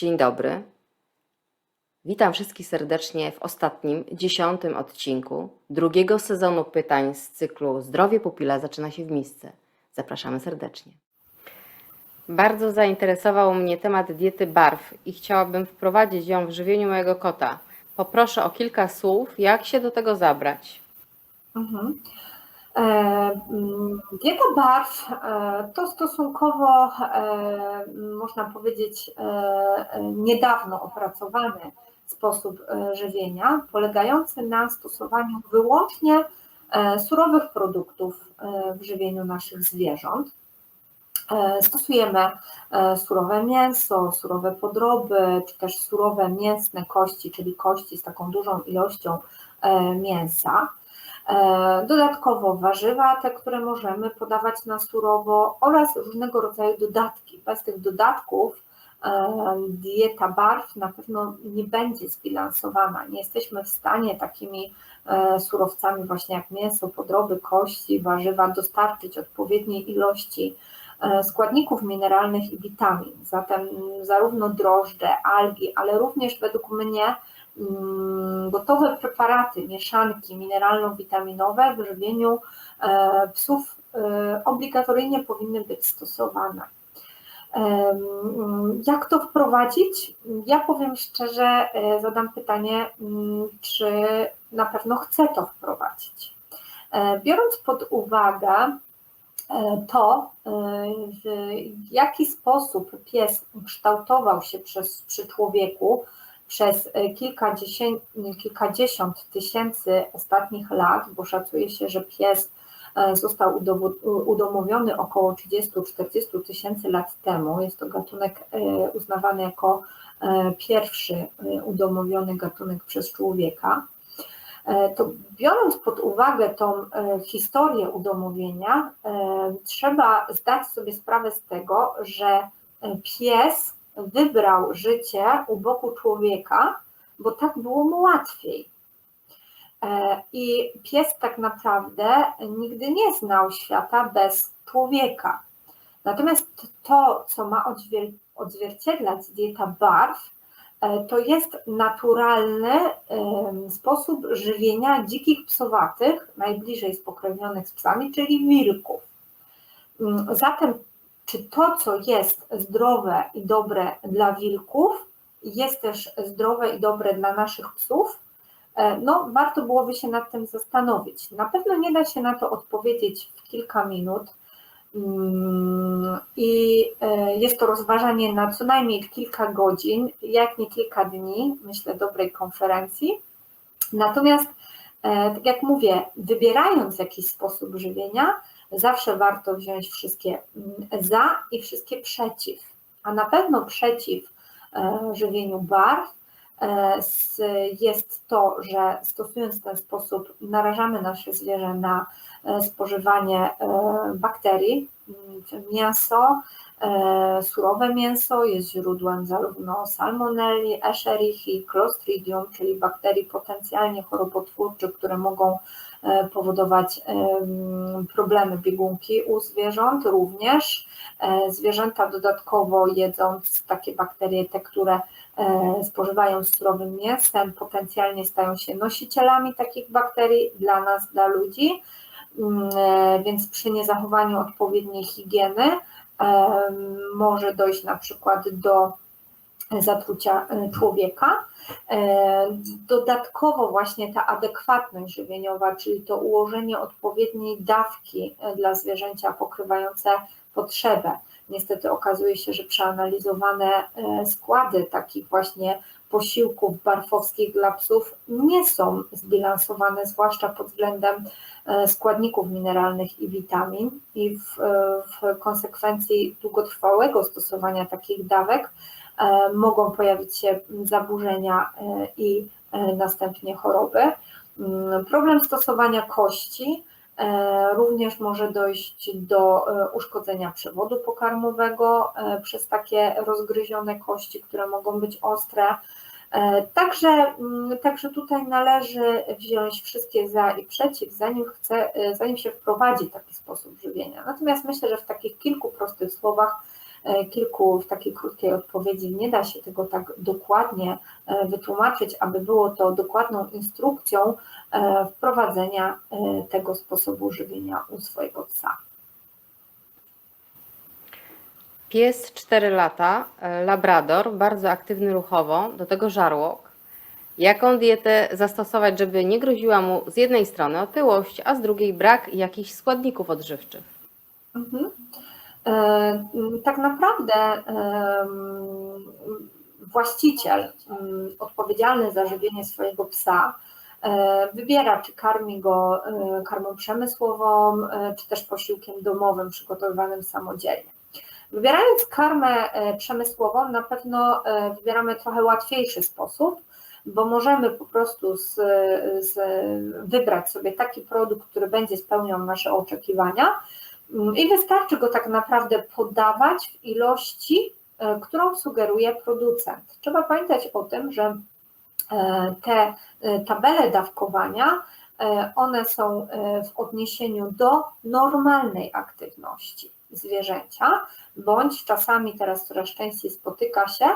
Dzień dobry. Witam wszystkich serdecznie w ostatnim, dziesiątym odcinku drugiego sezonu pytań z cyklu Zdrowie pupila zaczyna się w misce. Zapraszamy serdecznie. Bardzo zainteresował mnie temat diety barw i chciałabym wprowadzić ją w żywieniu mojego kota. Poproszę o kilka słów, jak się do tego zabrać. Mhm. E, mm, Dieta barw e, to stosunkowo, e, można powiedzieć, e, niedawno opracowany sposób żywienia, polegający na stosowaniu wyłącznie surowych produktów w żywieniu naszych zwierząt. Stosujemy surowe mięso, surowe podroby, czy też surowe mięsne kości, czyli kości z taką dużą ilością mięsa. E, Dodatkowo warzywa, te, które możemy podawać na surowo oraz różnego rodzaju dodatki. Bez tych dodatków e, dieta barw na pewno nie będzie zbilansowana. Nie jesteśmy w stanie takimi e, surowcami właśnie jak mięso, podroby, kości, warzywa dostarczyć odpowiedniej ilości składników mineralnych i witamin. Zatem zarówno drożdże, algi, ale również według mnie gotowe preparaty, mieszanki mineralno-witaminowe w żywieniu e, psów e, obligatoryjnie powinny być stosowane. Em, Jak to wprowadzić? Ja powiem szczerze, e, zadam pytanie, mm, czy na pewno chcę to wprowadzić. E, Biorąc pod uwagę e, to, e, w jaki sposób pies kształtował się przez, przy człowieku przez e, kilkadziesiąt, tysięcy ostatnich lat, bo szacuje się, że pies e, został udomowiony około 30-40 tysięcy lat temu. Jest to gatunek e, uznawany jako pierwszy udomowiony gatunek przez człowieka. To biorąc pod uwagę tą historię udomowienia, trzeba zdać sobie sprawę z tego, że pies wybrał życie u boku człowieka, bo tak było mu łatwiej. E, I pies tak naprawdę nigdy nie znał świata bez człowieka. Natomiast to, co ma odzwier- odzwierciedlać dieta barw, e, to jest naturalny sposób żywienia dzikich psowatych, najbliżej spokrewnionych z psami, czyli wilków. Mm, Zatem, czy to, co jest zdrowe i dobre dla wilków, jest też zdrowe i dobre dla naszych psów? E, No, warto byłoby się nad tym zastanowić. Na pewno nie da się na to odpowiedzieć w kilka minut. Mm, I e, jest to rozważanie na co najmniej kilka godzin, jak nie kilka dni, myślę, dobrej konferencji. Natomiast, e, tak jak mówię, wybierając jakiś sposób żywienia, zawsze warto wziąć wszystkie mm, za i wszystkie przeciw. A na pewno przeciw e, żywieniu barw e, jest to, że stosując ten sposób narażamy nasze zwierzę na e, spożywanie bakterii. Mm, Mięso, surowe mięso jest źródłem zarówno salmonelli, escherichii, clostridium, czyli bakterii potencjalnie chorobotwórczych, które mogą powodować em, problemy biegunki u zwierząt również. E, Zwierzęta dodatkowo jedząc takie bakterie, te, które e, spożywają surowym mięsem, potencjalnie stają się nosicielami takich bakterii dla nas, dla ludzi. Mm, e, Więc przy niezachowaniu odpowiedniej higieny może dojść na przykład do zatrucia e, człowieka. E, Dodatkowo właśnie ta adekwatność żywieniowa, czyli to ułożenie odpowiedniej dawki e, dla zwierzęcia pokrywające potrzebę. Niestety okazuje się, że przeanalizowane e, składy takich właśnie posiłków barfowskich dla psów nie są zbilansowane, zwłaszcza pod względem składników mineralnych i witamin i w, w konsekwencji długotrwałego stosowania takich dawek mogą pojawić się zaburzenia e, i e, następnie choroby. Mm, Problem stosowania kości e, również może dojść do e, uszkodzenia przewodu pokarmowego e, przez takie rozgryzione kości, które mogą być ostre. E, Także, mm, także tutaj należy wziąć wszystkie za i przeciw, zanim, chce, e, zanim się wprowadzi taki sposób żywienia. Natomiast myślę, że w takich kilku prostych słowach e, kilku w takiej krótkiej odpowiedzi nie da się tego tak dokładnie e, wytłumaczyć, aby było to dokładną instrukcją e, wprowadzenia e, tego sposobu żywienia u swojego psa. Pies 4 lata, e, labrador, bardzo aktywny ruchowo, do tego żarłok. Jaką dietę zastosować, żeby nie groziła mu z jednej strony otyłość, a z drugiej brak jakichś składników odżywczych? Mhm. E, Tak naprawdę właściciel odpowiedzialny za żywienie swojego psa e, wybiera, czy karmi go e, karmą przemysłową, czy też posiłkiem domowym przygotowywanym samodzielnie. Wybierając karmę przemysłową, na pewno wybieramy trochę łatwiejszy sposób, bo możemy po prostu z, z, wybrać sobie taki produkt, który będzie spełniał nasze oczekiwania, i wystarczy go tak naprawdę podawać w ilości, e, którą sugeruje producent. Trzeba pamiętać o tym, że e, te e, tabele dawkowania, one są w odniesieniu do normalnej aktywności zwierzęcia, bądź czasami teraz coraz częściej spotyka się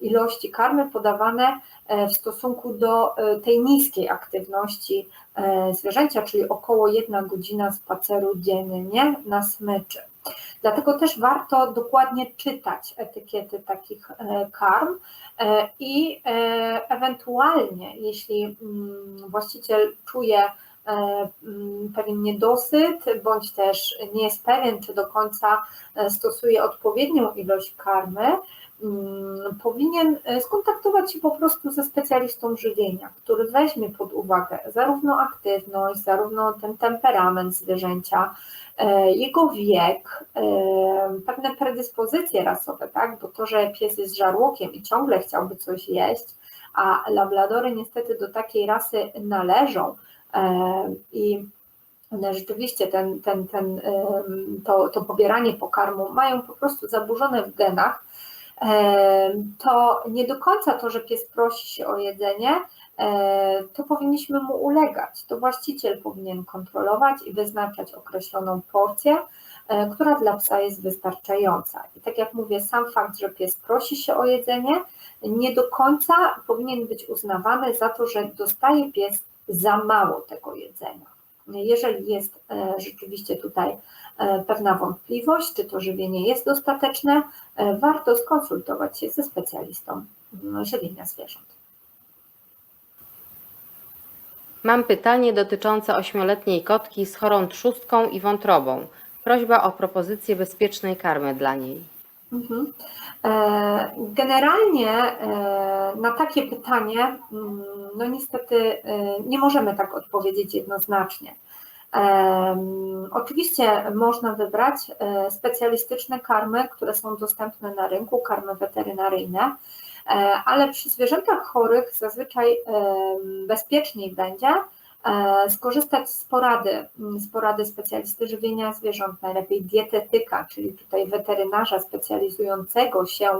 ilości karmy podawane e, w stosunku do e, tej niskiej aktywności e, zwierzęcia, czyli około jedna godzina spaceru dziennie na smyczy. Dlatego też warto dokładnie czytać etykiety takich karm i ewentualnie, jeśli mm, właściciel czuje pewien niedosyt, bądź też nie jest pewien, czy do końca e, stosuje odpowiednią ilość karmy, mm, powinien e, skontaktować się po prostu ze specjalistą żywienia, który weźmie pod uwagę zarówno aktywność, zarówno ten temperament zwierzęcia, e, jego wiek, e, pewne predyspozycje rasowe, tak? bo to, że pies jest żarłokiem i ciągle chciałby coś jeść, a labradory niestety do takiej rasy należą e, i one rzeczywiście ten, ten, ten, to, to pobieranie pokarmu mają po prostu zaburzone w genach, em, to nie do końca to, że pies prosi się o jedzenie, e, to powinniśmy mu ulegać. To właściciel powinien kontrolować i wyznaczać określoną porcję, e, która dla psa jest wystarczająca. I tak jak mówię, sam fakt, że pies prosi się o jedzenie, nie do końca powinien być uznawany za to, że dostaje pies za mało tego jedzenia. Jeżeli jest e, rzeczywiście tutaj e, pewna wątpliwość, czy to żywienie jest dostateczne, e, warto skonsultować się ze specjalistą mm, żywienia zwierząt. Mam pytanie dotyczące ośmioletniej kotki z chorą trzustką i wątrobą. Prośba o propozycję bezpiecznej karmy dla niej. Mhm. E, Generalnie e, na takie pytanie, mm, no niestety e, nie możemy tak odpowiedzieć jednoznacznie. Em, Oczywiście można wybrać specjalistyczne karmy, które są dostępne na rynku, karmy weterynaryjne, ale przy zwierzętach chorych zazwyczaj bezpieczniej będzie skorzystać z porady, m, z porady specjalisty żywienia zwierząt, najlepiej dietetyka, czyli tutaj weterynarza specjalizującego się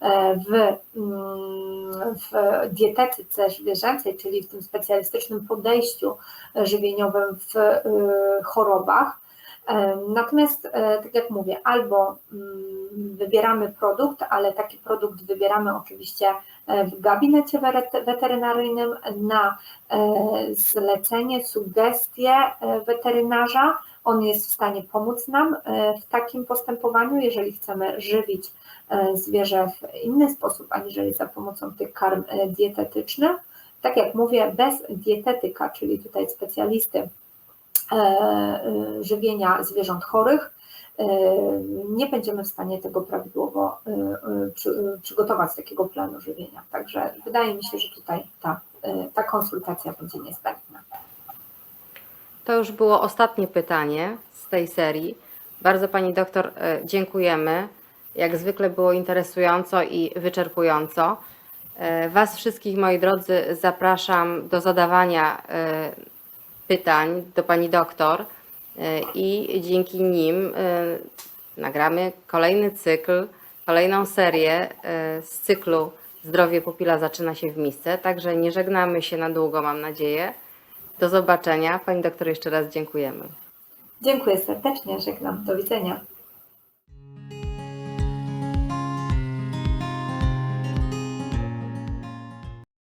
e, w, mm, w dietetyce zwierzęcej, czyli w tym specjalistycznym podejściu żywieniowym w y, chorobach. E, Natomiast, e, tak jak mówię, albo mm, wybieramy produkt, ale taki produkt wybieramy oczywiście e, w gabinecie weterynaryjnym na zlecenie, sugestie weterynarza. On jest w stanie pomóc nam w takim postępowaniu, jeżeli chcemy żywić zwierzę w inny sposób, aniżeli za pomocą tych karm dietetycznych. Tak jak mówię, bez dietetyka, czyli tutaj specjalisty żywienia zwierząt chorych, e, nie będziemy w stanie tego prawidłowo e, e, przy, e, przygotować takiego planu żywienia. Także wydaje mi się, że tutaj ta, e, ta konsultacja będzie niezbędna. To już było ostatnie pytanie z tej serii. Bardzo Pani doktor e, dziękujemy. Jak zwykle było interesująco i wyczerpująco. E, Was wszystkich, moi drodzy, zapraszam do zadawania e, pytań do Pani doktor e, i dzięki nim e, nagramy kolejny cykl, kolejną serię e, z cyklu Zdrowie pupila zaczyna się w misce. Także nie żegnamy się na długo, mam nadzieję. Do zobaczenia. Pani doktor, jeszcze raz dziękujemy. Dziękuję serdecznie, żegnam. Do widzenia.